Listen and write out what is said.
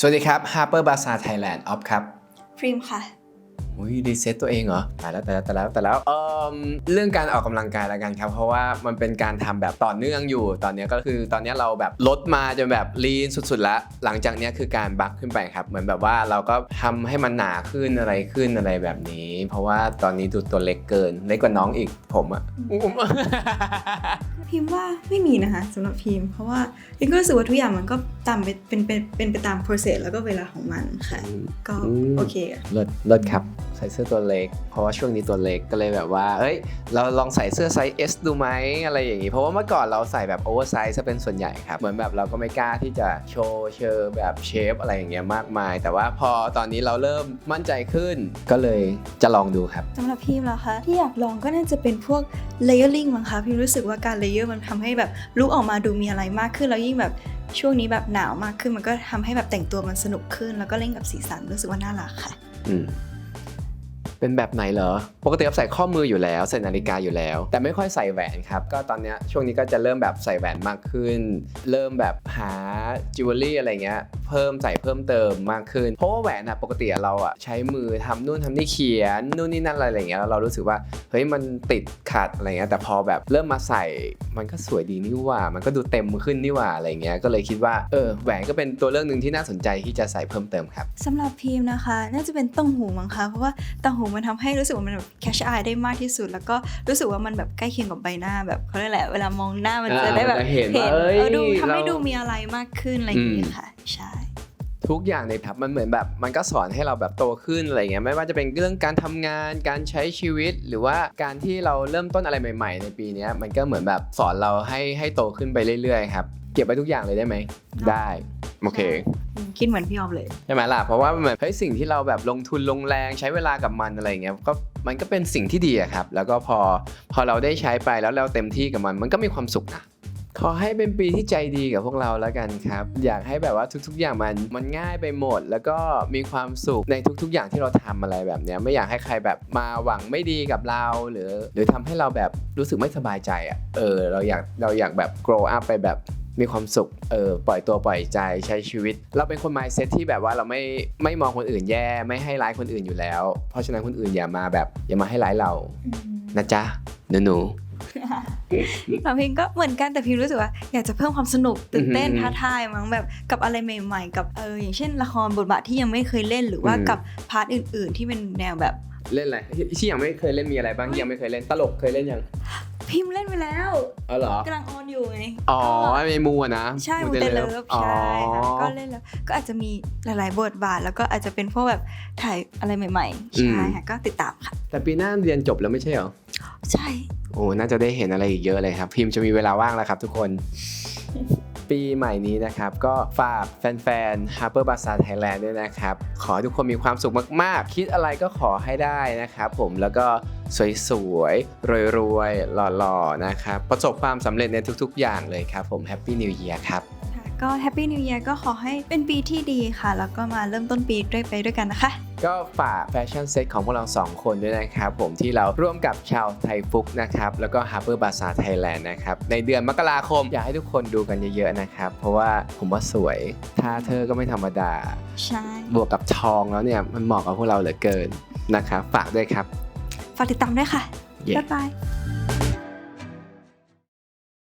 สวัสดีครับ Harper Bazaar Thailand ออฟครับ ฟิล์มค่ะ อุ้ยรีเซ็ตตัวเองเหรอตายแล้วตายแล้วตายแล้วตายแล้วเอ่มเรื่องการออกกำลังกายละกันครับ เพราะว่ามันเป็นการทำแบบต่อเนื่องอยู่ ตอนนี้ก็คือตอนนี้เราแบบลดมาจนแบบลีนสุดๆแล้วหลังจากเนี้ยคือการบักขึ้นไปครับ เหมือนแบบว่าเราก็ทำให้มันหนาขึ้นอะไรขึ้นอะไรแบบนี้ เพราะว่าตอนนี้ดูตัวเล็กเกินเล็กกว่าน้องอีกผมอะพิมพ์ว่าไม่มีนะคะสำหรับพิมพ์เพราะว่าพิมก็รู้สึกว่าทุกอย่างมันก็ตามไปเป็นเป็นเป็นไปตาม process แล้วก็เวลาของมันค่ะ ก็อืมโอเคอะเลิศเลิศครับ ใส่เสื้อตัวเล็ก เพราะว่าช่วงนี้ตัวเล็กก็เลยแบบว่าเอ้ย เราลองใส่เสื้อไซส์ S ดูไหมอะไรอย่างงี้ เพราะว่าเมื่อก่อนเราใส่แบบโอเวอร์ไซส์จะเป็นส่วนใหญ่ครับ เหมือนแบบเราก็ไม่กล้าที่จะโชว์เชอร์แบบเชฟอะไรอย่างเงี้ยมากมาย แต่ว่าพอตอนนี้เราเริ่มมั่นใจขึ้น ก็เลยจะลองดูครับสำหรับพิมพ์แล้วคะที่อยากลองก็น่าจะเป็นพวก layering มั้งคะพิมรู้สึกว่าการ layer มันทำให้แบบลุกออกมาดูมีอะไรมากขึ้นแล้วยิ่งแบบช่วงนี้แบบหนาวมากขึ้นมันก็ทำให้แบบแต่งตัวมันสนุกขึ้น แล้วก็เล่นกับสีสันรู้สึกว่าน่ารักค่ะ อืม เป็นแบบไหนเหรอ ปกติใส่ข้อมืออยู่แล้ว ใส่นาฬิกาอยู่แล้ว แต่ไม่ค่อยใส่แหวนครับ ก็ตอนนี้ช่วงนี้ก็จะเริ่มแบบใส่แหวนมากขึ้น เริ่มแบบหาจิวเวลรี่อะไรเงี้ย เพิ่มใส่เพิ่มเติมมากขึ้น เพราะว่าแหวนอะปกติเราอะใช้มือทำนู่นทำนี่เขียนนู่นนี่นั่นอะไรอย่างเงี้ยแล้วเรารู้สึกว่าเฮ้ยมันติดขัดอะไรเงี้ยแต่พอแบบเริ่มมาใส่มันก็สวยดีนี่หว่า มันก็ดูเต็มขึ้นนี่หว่าอะไรเงี้ยก็เลยคิดว่าเออแหวนก็เป็นตัวเลือกหนึ่งที่น่าสนใจที่จะใส่เพิ่มเติมครับสำหรับพิมพ์นะคะ น่าจะเป็นต้งหูมั้งคะเพราะว่าต้งหูมันทำให้รู้สึกว่ามันแบบ catch eye ได้มากที่สุด แล้วก็รู้สึกว่ามันแบบใกล้เคียงกับใบหน้าแบบเขาเรียกแหละไรเวลามองหน้ามันอ่าจะได้แบบมันจะเห็นว่าเอ้ยเออดูทำให้เราดูมีอะไรมากขึ้นอะไรอย่างเงี้อืยมค่ะใช่ ทุกอย่างในพับมันเหมือนแบบมันก็สอนให้เราแบบโตขึ้นอะไรเงี้ยไม่ว่าจะเป็นเรื่องการทำงาน การใช้ชีวิต หรือว่าการที่เราเริ่มต้นอะไรใหม่ ๆ ในปีเนี้ยมันก็เหมือนแบบสอนเราให้ให้โตขึ้นไปเรื่อยๆครับเก็บไปทุกอย่างเลยได้ไหมได้โอเคอืมคิดเหมือนพี่ออฟเลยใช่ไหมล่ะเพราะว่ามันเหมือนเฮ้ยสิ่งที่เราแบบลงทุนลงแรงใช้เวลากับมันอะไรเงี้ยก็มันก็เป็นสิ่งที่ดีอะครับ แล้วก็พอพอเราได้ใช้ไปแล้วเราเต็มที่กับมัน มันก็มีความสุขนะ ขอให้เป็นปีที่ใจดีกับพวกเราแล้วกันครับ อยากให้แบบว่าทุกๆ อย่างมันมันง่ายไปหมด แล้วก็มีความสุขในทุกๆ อย่างที่เราทำอะไรแบบเนี้ยไม่อยากให้ใครแบบมาหวังไม่ดีกับเรา หรือ หรือทำให้เราแบบรู้สึกไม่สบายใจอะเออเราอยากเราอยากแบบ grow up ไปแบบมีความสุข เออ ปล่อยตัวปล่อยใจใช้ชีวิต เราเป็นคน mindset ที่แบบว่าเราไม่ไม่มองคนอื่นแย่ ไม่ให้ร้ายคนอื่นอยู่แล้ว เพราะฉะนั้นคนอื่นอย่ามาแบบ อย่ามาให้ร้ายเรา นะจ๊ะหนูหนู สำหรับพิมก็เหมือนกันแต่พิมรู้สึกว่าอยากจะเพิ่มความสนุกตื่นเต้นอือหือท้าทายมั้งแบบกับอะไรใหม่ ๆ กับเอออย่างเช่นละครบทบาทที่ยังไม่เคยเล่นหรือว่าอืมกับพาร์ทอื่น ๆ ที่เป็นแนวแบบเล่นอะไรที่ที่ยังไม่เคยเล่นมีอะไรบ้างที่ยังไม่เคยเล่นตลกเคยเล่นยังพิมพ์เล่นไปแล้วอ๋อเหรอกำลังออนอยู่ไง อ๋อก็ไอมูอะนะ ใช่มูเตเลิฟอ๋อใช่ค่ะก็เล่นแล้ว ก็อาจจะมีหลายๆบทบาท แล้วก็อาจจะเป็นพวกแบบถ่ายอะไรใหม่ๆ ใช่ค่ะ ก็ติดตามค่ะ แต่ปีหน้าเรียนจบแล้วไม่ใช่เหรอ ใช่โอ้น่าจะได้เห็นอะไรอีกเยอะเลยครับ พิมพ์จะมีเวลาว่างแล้วครับทุกคน ปีใหม่นี้นะครับ ก็ฝากแฟนๆ Harper Bazaar Thailand ด้วยนะครับ ขอให้ทุกคนมีความสุขมากๆ คิดอะไรก็ขอให้ได้นะครับผมแล้วก็สวยๆ รวยๆ หล่อๆ นะครับ ประสบความสำเร็จในทุกๆ อย่างเลยครับผม Happy New Year ครับ ก็แฮปปี้นิว e ย r ก็ขอให้เป็นปีที่ดีค่ะ แล้วก็มาเริ่มต้นปีด้วยไปด้วยกันนะคะก็ฝากแฟชั่นเซ็ตของพวกเรา 2 คนด้วยนะครับผมที่เราร่วมกับชาวไทยฟุกนะครับ แล้วก็ Harper Bazaar Thailand นะครับ ในเดือนมกราคม อยากให้ทุกคนดูกันเยอะๆนะครับ เพราะว่าผมว่าสวยท่าเธอก็ไม่ธรรมดา ใช่ บวกกับทองแล้วเนี่ย มันเหมาะกับพวกเราเหลือเกินนะครับ ฝากด้วยครับ ฝากติดตามด้วยค่ะเย้บ๊ายบาย